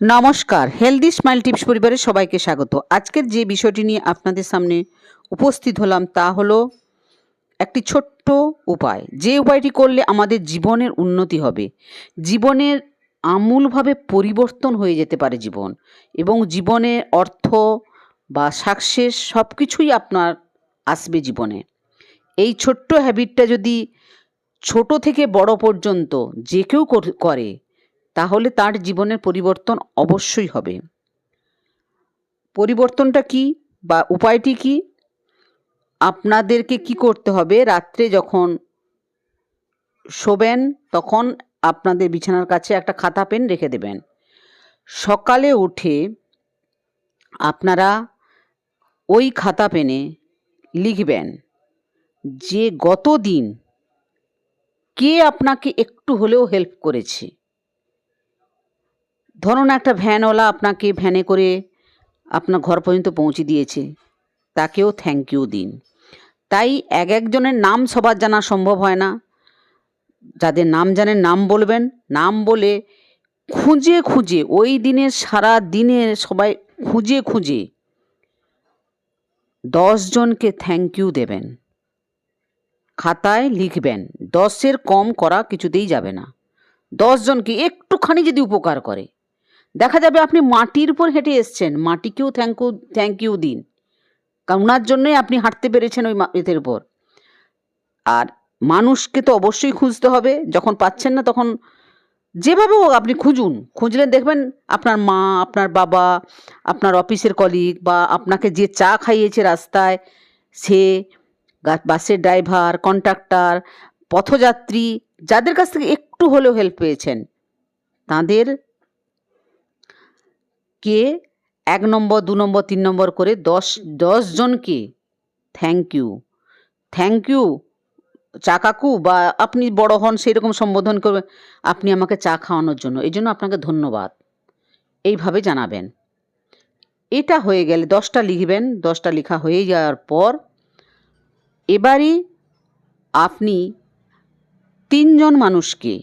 নমস্কার healthy smile tips পরিবারের সবাইকে স্বাগত। আজকের যে বিষয়টি নিয়ে আপনাদের সামনে উপস্থিত হলাম তা হলো একটি ছোট্ট উপায়। যে উপায়টি করলে আমাদের জীবনের উন্নতি হবে, জীবনের আমূলভাবে পরিবর্তন হয়ে যেতে পারে জীবন এবং জীবনে অর্থ বা সাকসেস সব কিছুই আপনার আসবে জীবনে। এই ছোট্ট হ্যাবিটটা যদি ছোট থেকে বড় পর্যন্ত যে কেউ করে তাহলে তার জীবনের পরিবর্তন অবশ্যই হবে। পরিবর্তনটা কি বা উপায়টি কি? আপনাদেরকে কি করতে হবে? রাত্রে যখন শোবেন, তখন আপনাদের বিছানার কাছে একটা খাতা পেন রেখে দেবেন। সকালে উঠে আপনারা ওই খাতা পেনে লিখবেন যে গত দিন কে আপনাকে একটু হলেও হেল্প করেছে। ধরুন একটা ভ্যানওয়ালা আপনাকে ভ্যানে করে আপনার ঘর পর্যন্ত পৌঁছে দিয়েছে, তাকেও থ্যাংক ইউ দিন। তাই এক একজনের নাম সবার জানা সম্ভব হয় না। যাদের নাম জানেন নাম বলবেন, নাম বলে খুঁজে খুঁজে, ওই দিনের সারা দিনের সবাই খুঁজে খুঁজে দশজনকে থ্যাংক ইউ দেবেন। খাতায় লিখবেন, দশের কম করা কিছুতেই যাবে না। দশজনকে একটুখানি যদি উপকার করে দেখা যাবে আপনি মাটির উপর হেঁটে এসছেন। মাটিকেও থ্যাংক ইউ থ্যাংক ইউ দিন। কারণ ওনার জন্যই আপনি হাঁটতে পেরেছেন ওই এদের উপর। আর মানুষকে তো অবশ্যই খুঁজতে হবে। যখন পাচ্ছেন না তখন যেভাবে হোক আপনি খুঁজুন। খুঁজলে দেখবেন আপনার মা, আপনার বাবা, আপনার অফিসের কলিগ বা আপনাকে যে চা খাইয়েছে রাস্তায়, সে বাসের ড্রাইভার কন্ট্রাক্টর পথযাত্রী, যাদের কাছ থেকে একটু হলেও হেল্প পেয়েছেন, তাদের কে? এক নম্বর, দু নম্বর, তিন নম্বর করে দশ দশজনকে থ্যাংক ইউ থ্যাংক ইউ চা কাকু বা আপনি বড় হন সেই রকম সম্বোধন করবেন আপনি আমাকে চা খাওয়ানোর জন্য। এই জন্য আপনাকে ধন্যবাদ। এইভাবে জানাবেন। এটা হয়ে গেলে দশটা লিখবেন। দশটা লেখা হয়ে যাওয়ার পর এবারই আপনি তিনজন মানুষকে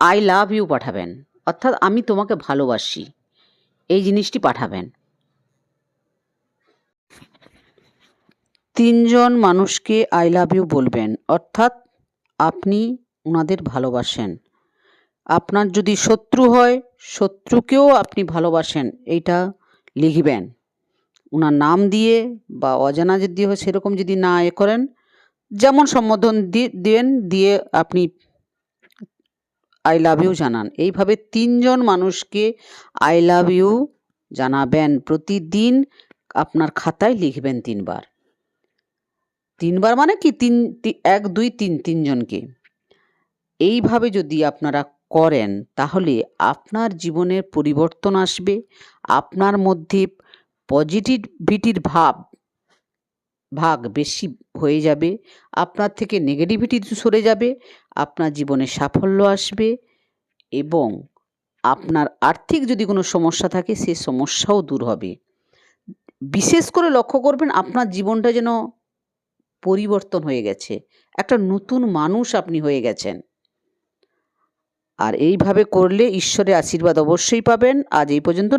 আই লাভ ইউ পাঠাবেন। অর্থাৎ আমি তোমাকে ভালোবাসি। এই জিনিসটি পাঠাবেন। তিনজন মানুষকে আই লাভ ইউ বলবেন। অর্থাৎ আপনি ওনাদের ভালোবাসেন। আপনার যদি শত্রু হয়, শত্রুকেও আপনি ভালোবাসেন, এইটা লিখবেন। ওনার নাম দিয়ে বা অজানা যদি হয়, সেরকম যদি না এ করেন, যেমন সম্বোধন দিবেন দিয়ে আপনি আই লাভ ইউ জানান। এইভাবে তিনজন মানুষকে আই লাভ ইউ জানাবেন। প্রতিদিন আপনার খাতায় লিখবেন তিনবার। তিনবার মানে কি? তিন এক, দুই, তিন, তিনজনকে। এইভাবে যদি আপনারা করেন, তাহলে আপনার জীবনের পরিবর্তন আসবে। আপনার মধ্যে পজিটিভিটির ভাব ভাগ বেশি হয়ে যাবে, আপনার থেকে নেগেটিভিটি সরে যাবে, আপনার জীবনে সাফল্য আসবে এবং আপনার আর্থিক যদি কোনো সমস্যা থাকে, সে সমস্যাও দূর হবে। বিশেষ করে লক্ষ্য করবেন, আপনার জীবনটা যেন পরিবর্তন হয়ে গেছে, একটা নতুন মানুষ আপনি হয়ে গেছেন। আর এইভাবে করলে ঈশ্বরের আশীর্বাদ অবশ্যই পাবেন। আজ এই পর্যন্ত